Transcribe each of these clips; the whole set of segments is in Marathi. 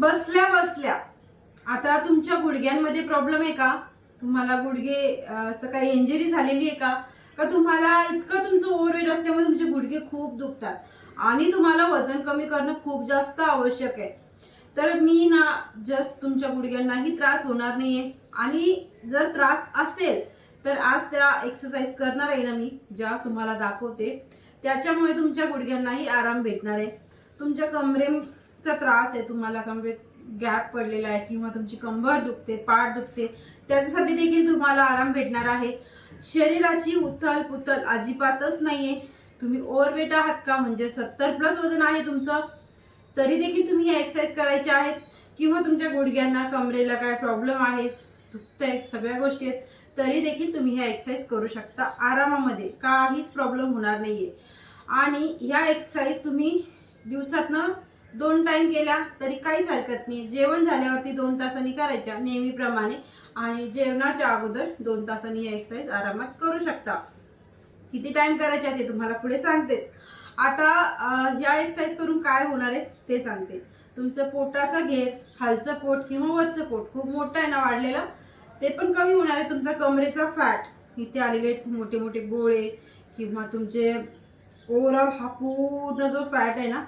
बसल्या बसल्या. आता तुमच्या गुडघ्यांमध्ये प्रॉब्लेम आहे का? तुम्हाला गुडघे च चं काही इंजरी झालेली आहे का? का तुम्हाला इतकं तुमचं ओव्हरवेट असल्यामुळे तुमचे गुडघे खूप दुखतात? आणि तुम्हाला वजन कमी करणं खूप जास्त आवश्यक आहे. तर मी ना जस्ट तुमच्या गुडघ्यांनाही त्रास होणार नाहीये. आणि जर त्रास असेल तर आज त्या एक्सरसाइज करणार आहे ना मी ज्या तुम्हाला दाखवते. त्याच्यामुळे तुमच्या गुडघ्यांनाही आराम भेटणार आहे. तुमच्या चा त्रास आहे तुम्हाला कमरेत गॅप पडलेला आहे किंवा तुमची कंबर दुखते पाठ दुखते त्याच्यासाठी देखील तुम्हाला आराम भेटणार आहे. शरीराची उथल पुथल अजिबातच नाहीये. तुम्ही ओव्हरवेट आहात का? म्हणजे सत्तर प्लस वजन आहे तुमचं. तरी देखील तुम्ही ह्या एक्सरसाइज करायच्या आहेत. किंवा तुमच्या गुडघ्यांना कमरेला काय प्रॉब्लेम आहे? आहेत सगळ्या गोष्टी आहेत. तरी देखील तुम्ही ह्या एक्सरसाइज करू शकता. आरामामध्ये काहीच प्रॉब्लेम होणार नाहीये. आणि ह्या एक्सरसाइज तुम्ही दिवसातनं दोन टाइम केल्या तरी काहीच हरकत नाही. जेवण झाल्यावरती दोन तासांनी करायच्या नेहमीप्रमाणे. आणि जेवणाच्या अगोदर दोन तासांनी या एक्सरसाइज आरामात करू शकता. किती टाइम करायच्या ते तुम्हाला पुढे सांगतेच. आता या ह्या एक्सरसाइज करून काय होणार आहे ते सांगते. तुमचं पोटाचा घेर खालचं पोट किंवा वरचं पोट खूप मोठं आहे ना वाढलेलं ते पण कमी होणार आहे. तुमचा कमरेचा फॅट इथे आलेले मोठे मोठे गोळे किंवा तुमचे ओव्हरऑल हा पूर्ण जो फॅट आहे ना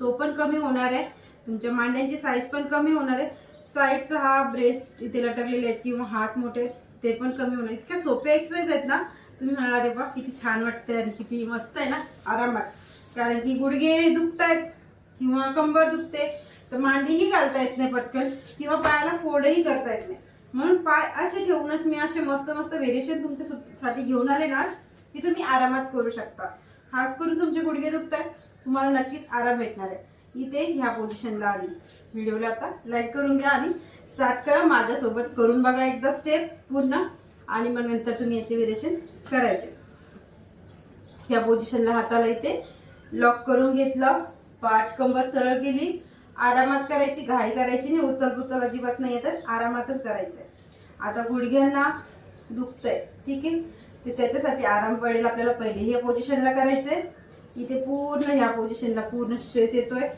तो पण कमी होणार आहे. तुमच्या मांड्यांची साईज पण कमी होणार आहे. साईडचा हा ब्रेस्ट इथे लटकलेले आहेत किंवा हात मोठे आहेत, ते पण कमी होणार इतक्या सोपे एक्सरसाइज आहेत ना तुम्ही म्हणाला अरे बा किती छान वाटतंय आणि किती मस्त आहे ना आरामात. कारण की गुडघे आहेत किंवा कंबर दुखते तर मांडीही घालता येत नाही पटकन किंवा पायाला फोडही करता येत नाही. म्हणून पाय असे ठेवूनच मी असे मस्त मस्त व्हेरिएशन तुमच्यासाठी घेऊन आले ना की तुम्ही आरामात करू शकता. खास करून तुमचे गुडघे दुखत आहेत तुम्हाला नक्कीच आराम भेटणार आहे. इथे ह्या पोझिशनला आली. व्हिडिओला आता लाईक करून घ्या आणि स्टार्ट करा. माझ्यासोबत करून बघा एकदा स्टेप पूर्ण. आणि मग नंतर तुम्ही याचे व्हेरिएशन करायचे. ह्या पोझिशनला हाताला इथे लॉक करून घेतलं. पाठ कंबर सरळ केली. आरामात करायची घाई करायची नाही. उतर गुतल अजिबात नाही तर आरामातच करायचंय. आता गुडघ्यांना दुखतंय. ठीक आहे? ते त्याच्यासाठी आराम पडेल आपल्याला पहिले. ह्या पोझिशनला करायचंय. इथे पूर्ण ह्या पोझिशनला पूर्ण स्ट्रेस येतोय.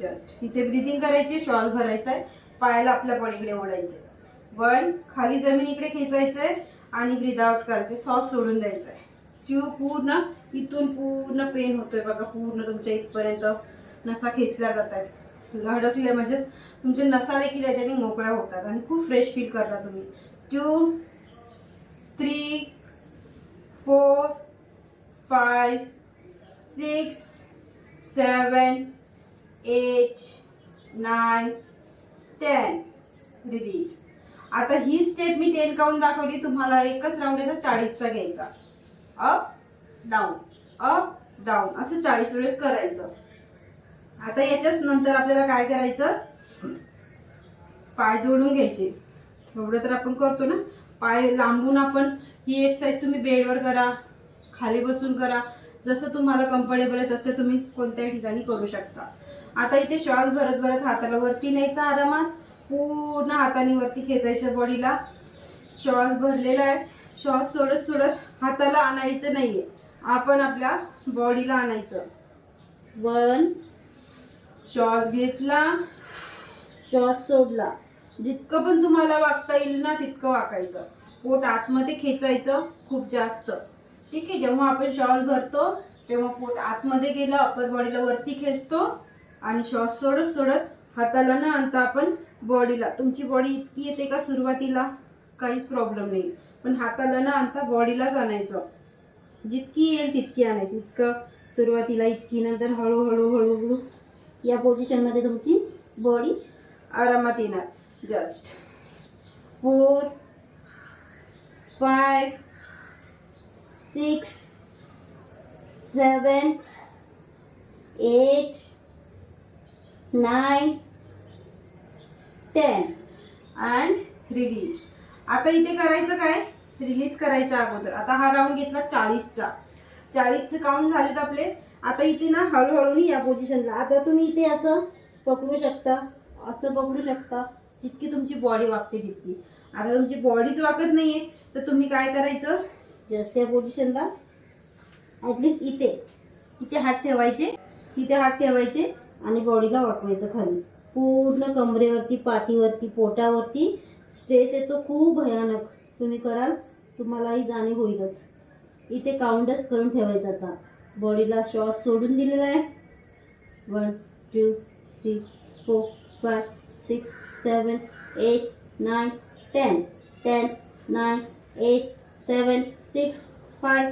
जस्ट इथे ब्रिदिंग करायची श्वास भरायचा आहे पायाला आपल्या बॉडीकडे ओढायचे वन खाली जमिनीकडे खेचायचंय आणि ब्रिद आउट करायचे सॉस सोडून द्यायचा आहे ट्यू पूर्ण इथून पूर्ण पेन होतोय बघा पूर्ण तुमच्या इथपर्यंत नसा खेचल्या जात आहेत अडकले म्हणजेच तुमचे नसा देखील याच्याने मोकळ्या होतात आणि खूप फ्रेश फील करता तुम्ही. Two three four five six seven eight nine ten release. आता ही स्टेप मी टेन काउंट दाखवली? तुम्हाला एकच राऊंड याचा चाळीसचा घ्यायचा. अप डाऊन अप डाऊन असं चाळीस वेळेस करायचं. आता याच्याच नंतर आपल्याला काय करायचं? पाय जोडून घ्यायचे. एवढं तर आपण करतो ना? पाय लांबून आपण ही एक्सरसाइज तुम्ही बेडवर करा खाली बसून करा. जसं तुम्हाला कम्फर्टेबल आहे तसं तुम्ही कोणत्याही ठिकाणी करू शकता. आता इथे श्वास भरत भरत हाताला वरती न्यायचा आरामात. पूर्ण हाताने वरती खेचायचं बॉडीला श्वास भरलेला आहे. श्वास सोडत सोडत हाताला आणायचं नाहीये. आपण आपल्या बॉडीला आणायचं. वन. श्वास घेतला. श्वास सोडला. जितकं पण तुम्हाला वागता येईल ना तितकं वाकायचं. पोट आतमध्ये खेचायचं खूप जास्त. ठीक आहे जेव्हा आपण श्वास भरतो तेव्हा पोट आतमध्ये गेलं अपर बॉडीला वरती खेचतो आणि श्वास सोडत सोडत हाताला न आणता आपण बॉडीला तुमची बॉडी इतकी येते का सुरुवातीला? काहीच प्रॉब्लेम नाही. पण हाताला न आणता बॉडीलाच आणायचं. जितकी येईल तितकी आणायची. इतकं सुरुवातीला इतकी नंतर हळूहळू हळूहळू. या पोझिशनमध्ये तुमची बॉडी आरामात येणार. Just four five six seven eight nine ten and release. आता इथे करायचं काय? रिलीज करायच्या अगोदर. आता हा राऊंड घेतला चाळीसचा. चाळीसचे काउंट झालेत आपले. आता इथे ना हळूहळू या पोझिशनला आता तुम्ही इथे असं पकडू शकता. असं पकडू शकता जितकी तुमची बॉडी वागते तितकी. आता तुमची बॉडीच वागत नाहीये तर तुम्ही काय करायचं? जस्ट या पोझिशनला ॲटलिस्ट इथे. इथे हात ठेवायचे तिथे हात ठेवायचे आणि बॉडीला वाटवायचं खाली. पूर्ण कमरेवरती पाठीवरती पोटावरती स्ट्रेस येतो खूप भयानक. तुम्ही कराल तुम्हालाही जाणीव होईलच. इथे काउंटच करून ठेवायचं आता. बॉडीला श्वास सोडून दिलेला आहे. One two three four five six seven eight nine ten ten nine eight seven six five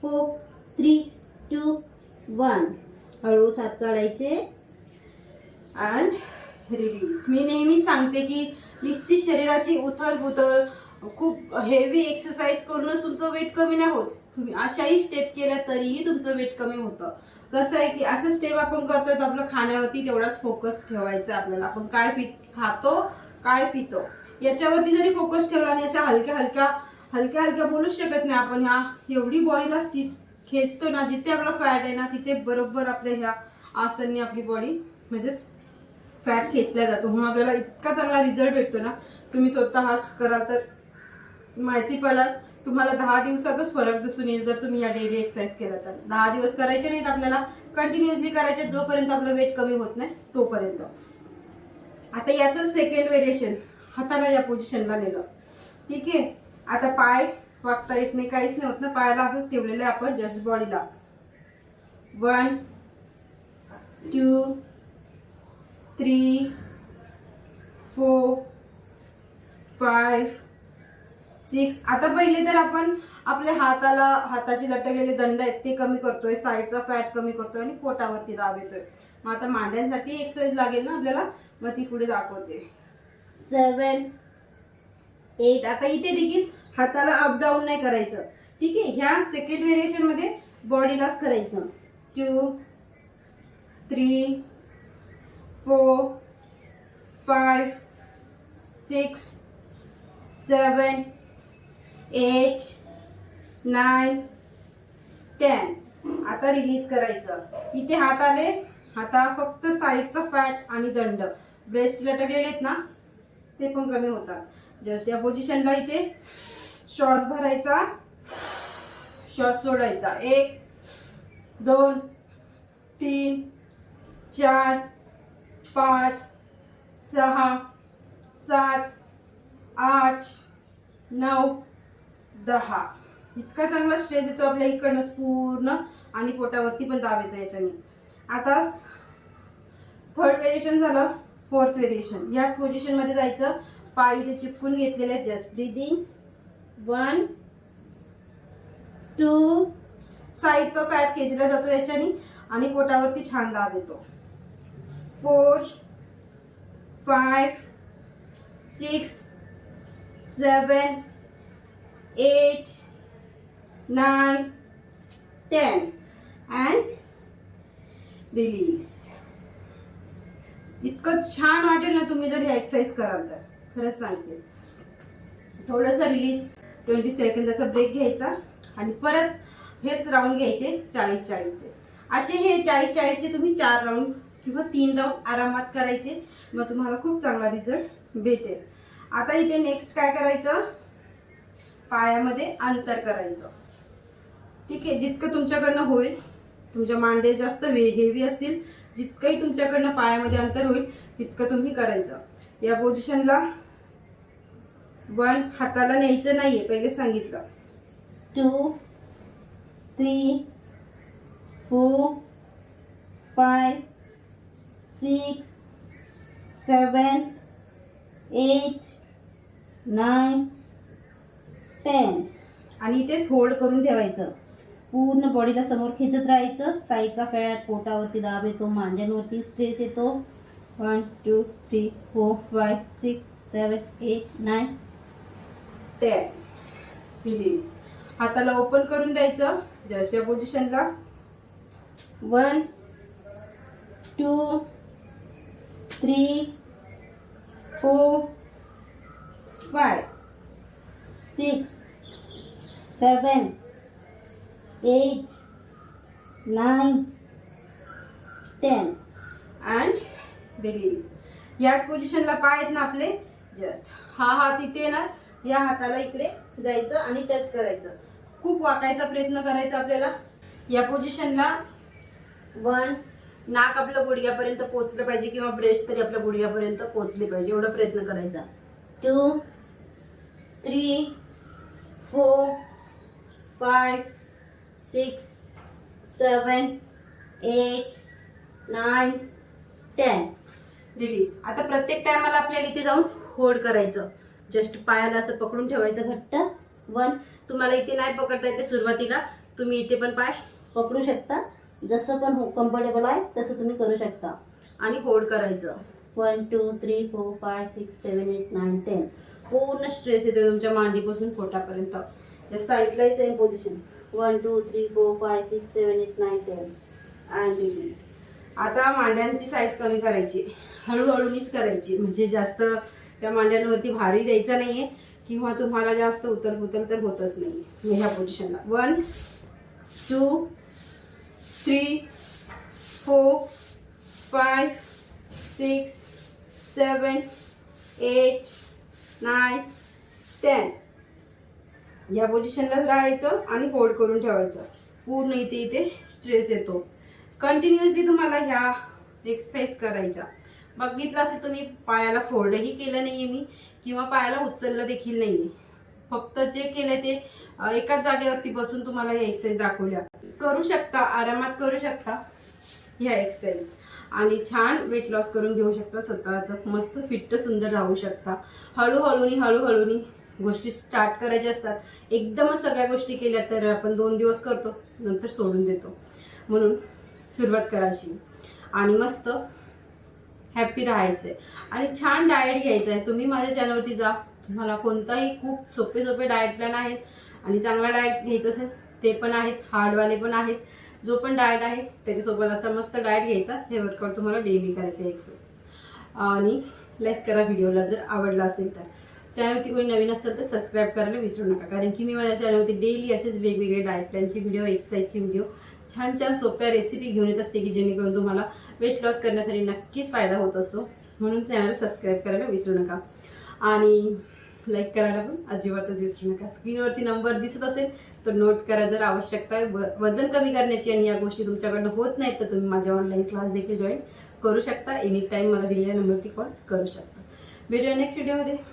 four three two one हळू सात काढायचे. अँड रिलीज मी नेहमी सांगते की नुसती शरीराची उथल पुथल खूप हेवी एक्सरसाइज करूनच तुमचं वेट कमी नाही होत. तुम्ही अशाही स्टेप केल्या तरीही तुमचं वेट कमी होतं. कसं आहे की असं स्टेप आपण करतोय तर आपलं खाण्यावरती तेवढाच फोकस ठेवायचा आपल्याला. आपण काय फि खातो काय पितो. याच्यावरती जरी फोकस ठेवला आणि अशा हलक्या हलक्या हलक्या हलक्या बोलूच शकत नाही आपण ह्या एवढी बॉडीला स्टिच खेचतो ना जिथे आपला फॅट आहे ना तिथे बरोबर आपल्या ह्या आसनने आपली बॉडी म्हणजेच फॅट खेचला जातो. म्हणून आपल्याला इतका चांगला रिझल्ट भेटतो ना. तुम्ही स्वतः हाच कराल तर माहिती पडाल. तुम्हाला दहा दिवसातच फरक दिसून येईल जर तुम्ही या डेली एक्सरसाइज केला तर. दहा दिवस करायचे नाहीत आपल्याला. कंटिन्युअसली करायचे जोपर्यंत आपलं वेट कमी होत नाही तोपर्यंत. आता याचं सेकंड व्हेरिएशन हाताला या पोझिशनला नेलं. ठीक आहे? आता पाय वागता येत नाही काहीच नाही होत ना. पायाला असंच ठेवलेलं आहे आपण जस्ट बॉडीला one two three four five six आता पहिले तर आपण आपल्या हाताला हाताचे लटकलेले दंड आहेत ते कमी करतोय. साईडचा फॅट कमी करतोय आणि पोटावरती दाब येतोय. मग आता मांड्यांसाठी एक्सरसाइज लागेल ना आपल्याला? मग ती पुढे दाखवते. सेवन एट आता इथे देखील हाताला अप डाऊन नाही करायचं. ठीक आहे? ह्या सेकंड व्हेरिएशनमध्ये बॉडीलाच करायचं. Two three four five six seven eight nine ten आता रिलीज करायचं. इथे हात आले. आता फक्त साईडचा फॅट आणि दंड. ब्रेस्ट लटकलेले आहेत ना ते पण कमी होतात. जस्ट या पोझिशनला इथे श्वास भरायचा. श्वास सोडायचा. एक दोन तीन चार पाच सहा सात आठ नऊ दहा. इतका चांगला स्ट्रेस येतो आपल्या इकडनंच पूर्ण आणि पोटावरती पण दाब येतो याच्याने. आता थर्ड व्हेरिएशन झालं. फोर्थ व्हेरिएशन याच पोझिशनमध्ये जायचं. पाय इथे चिपकून घेतलेले आहेत. जस्ट ब्रिदिंग वन टू साईडचा फॅट खेचला जातो याच्याने आणि पोटावरती छान दाब येतो. Four five six seven eight nine ten and release इतकं छान वाटेल ना तुम्ही जर हे एक्सरसाइज कराल तर. खरंच सांगते. थोडंसं रिलीज ट्वेंटी सेकंदाचा ब्रेक घ्यायचा आणि परत हेच राऊंड घ्यायचे चाळीस चाळीसचे. असे हे चाळीस चाळीसचे तुम्ही चार राऊंड किंवा तीन राऊंड आरामात करायचे. मग तुम्हाला खूप चांगला रिझल्ट भेटेल. आता इथे नेक्स्ट काय करायचं? पायामध्ये अंतर करायचं. ठीक आहे जितकं तुमच्याकडनं होईल तुमच्या मांडे जास्त हेवी असतील जितकंही तुमच्याकडनं पायामध्ये अंतर होईल तितकं तुम्ही करायचं. या पोझिशनला वन हाताला न्यायचं नाहीये पहिले सांगितलं. Two three four five six seven eight nine ten आणि इथेच होल्ड करून ठेवायचं. पूर्ण बॉडीला समोर खेचत राहायचं. साईडचा फॅट पोटावरती दाब येतो मांड्यांवरती स्ट्रेस येतो. One two three four five six seven eight nine ten release हाताला ओपन करून द्यायचं. जस्ट या पोझिशनला one two three four five six seven eight nine ten and release याच पोझिशनला पाय आहेत ना आपले. जस्ट हा हात इथे ना या हाताला इकडे जायचं आणि टच करायचं. खूप वाकायचा प्रयत्न करायचा आपल्याला. या पोझिशनला वन नाक आपल्या गुडघ्यापर्यंत पोचलं पाहिजे किंवा ब्रेस्ट तरी आपल्या गुडघ्यापर्यंत पोचली पाहिजे. एवढा प्रयत्न करायचा. Two three four five six seven eight nine ten release आता प्रत्येक टायमाला आपल्याला इथे जाऊन होल्ड करायचं. जस्ट पायाला असं पकडून ठेवायचं घट्ट. वन तुम्हाला इथे नाही पकडता येते सुरुवातीला. तुम्ही इथे पण पाय पकडू शकता. जसं पण हो कम्फर्टेबल आहे तसं तुम्ही करू शकता. आणि होल्ड करायचं. One two three four five six seven eight nine ten पूर्ण स्ट्रेस येतो तुमच्या मांडीपासून पोटापर्यंत. त्या साईडलाही same position one two three four five six seven eight nine ten and release आता मांड्यांची साईज कमी करायची. हळूहळूनीच करायची. म्हणजे जास्त त्या मांड्यांवरती भारी द्यायचा नाहीये किंवा तुम्हाला जास्त उतर पुतल तर होतच नाही. ह्या पोझिशनला one two three four five six seven eight nine ten या पोझिशनलाच राहायचं आणि होल्ड करून ठेवायचं. पूर्ण इथे इथे स्ट्रेस येतो. कंटिन्युअसली तुम्हाला ह्या एक्सरसाइज करायच्या. बघितलं असेल तुम्ही पायाला फोल्डही केलं नाहीये मी किंवा पायाला उचललं देखील नाहीये. फक्त जे केलंय ते एकाच जागेवरती बसून तुम्हाला हे एक्सरसाइज दाखवल्या. करू शकता आरामात करू शकता ह्या एक्सरसाइज आणि छान वेट लॉस करून घेऊ शकता स्वतःचं मस्त फिट्ट सुंदर राहू शकता. हळूहळूनी हळूहळूनी गोष्टी स्टार्ट करायच्या असतात. एकदमच सगळ्या गोष्टी केल्या तर आपण दोन दिवस करतो नंतर सोडून देतो. म्हणून सुरुवात करायची. आणि मस्त हॅप्पी राहायचंय आणि छान डाएट घ्यायचं आहे. तुम्ही माझ्या चॅनलवरती जा. तुम्हाला कोणताही खूप सोपे सोपे डाएट प्लॅन आहेत. आणि चांगला डाएट घ्यायचं असेल ते पण आहेत. हार्डवाले पण आहेत. जो पण डाएट आहे त्याच्यासोबत असा मस्त डाएट घ्यायचा. हे वर्कआउट तुम्हाला डेली करायचे एक्सरसाइज आणि लाईक करा व्हिडिओला जर आवडला असेल तर. चॅनलवरती कोणी नवीन असेल तर सबस्क्राईब करायला विसरू नका. कारण की मी माझ्या चॅनलवरती डेली असेच वेगवेगळे डाएट प्लॅनचे व्हिडिओ एक्सरसाइजचे व्हिडिओ छान छान सोप्या रेसिपी घेऊन येत असते की जेणेकरून तुम्हाला वेट लॉस करण्यासाठी नक्कीच फायदा होत असतो. म्हणून चॅनल सबस्क्राईब करायला विसरू नका. आणि लाईक करायला पण अजिबातच विसरू नका. स्क्रीनवरती नंबर दिसत असेल तर नोट करा जर आवश्यकता आहे. व- वजन कमी करण्याची आणि या गोष्टी तुमच्याकडनं होत नाहीत तर तुम्ही माझ्या ऑनलाईन क्लास देखील जॉईन करू शकता. एनी टाईम मला दिलेल्या नंबरवरती कॉल करू शकता. भेटूया नेक्स्ट व्हिडिओमध्ये